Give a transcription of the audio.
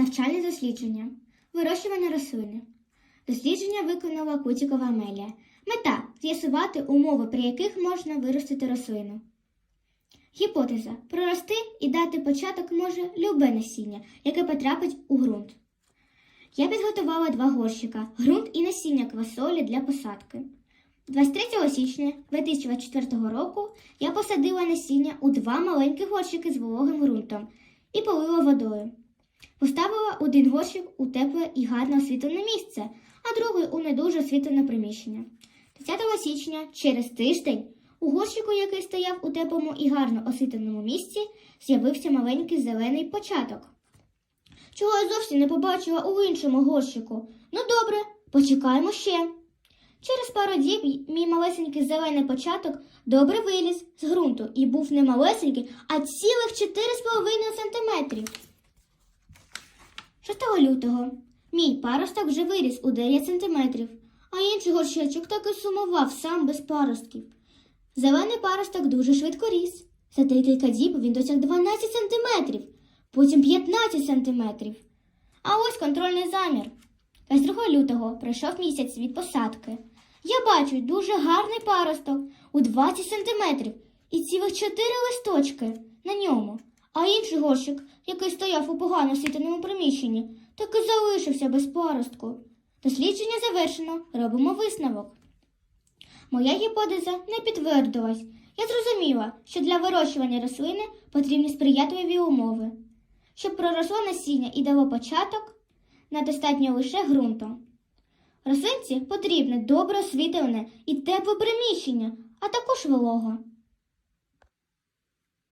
Навчальне дослідження. Вирощування рослини. Дослідження виконала Кутікова Амелія. Мета з'ясувати умови, при яких можна виростити рослину. Гіпотеза. Прорости і дати початок може любе насіння, яке потрапить у ґрунт. Я підготувала два горщика, ґрунт і насіння квасолі для посадки. 23 січня 2024 року я посадила насіння у два маленькі горщики з вологим ґрунтом і полила водою. Поставила один горщик у тепле і гарно освітлене місце, а другий у не дуже освітлене приміщення. 30 січня, через тиждень, у горщику, який стояв у теплому і гарно освітленому місці, з'явився маленький зелений початок. Чого я зовсім не побачила у іншому горщику. Ну добре, почекаємо ще. Через пару діб мій малесенький зелений початок добре виліз з ґрунту і був не малесенький, а цілих 4,5 сантиметрів. 6 лютого мій паросток вже виріс у 9 сантиметрів, а інший горщичок так і сумував сам без паростків. Зелений паросток дуже швидко ріс. За декілька діб він досяг 12 сантиметрів, потім 15 сантиметрів. А ось контрольний замір. 22 лютого пройшов місяць від посадки. Я бачу дуже гарний паросток у 20 сантиметрів і цілих 4 листочки на ньому. А інший горщик, який стояв у погано освітленому приміщенні, так і залишився без паростку. Дослідження завершено, робимо висновок. Моя гіпотеза не підтвердилась. Я зрозуміла, що для вирощування рослини потрібні сприятливі умови. Щоб проросло насіння і дало початок, недостатньо лише ґрунту. Рослинці потрібне добре освітлене і тепле приміщення, а також волого.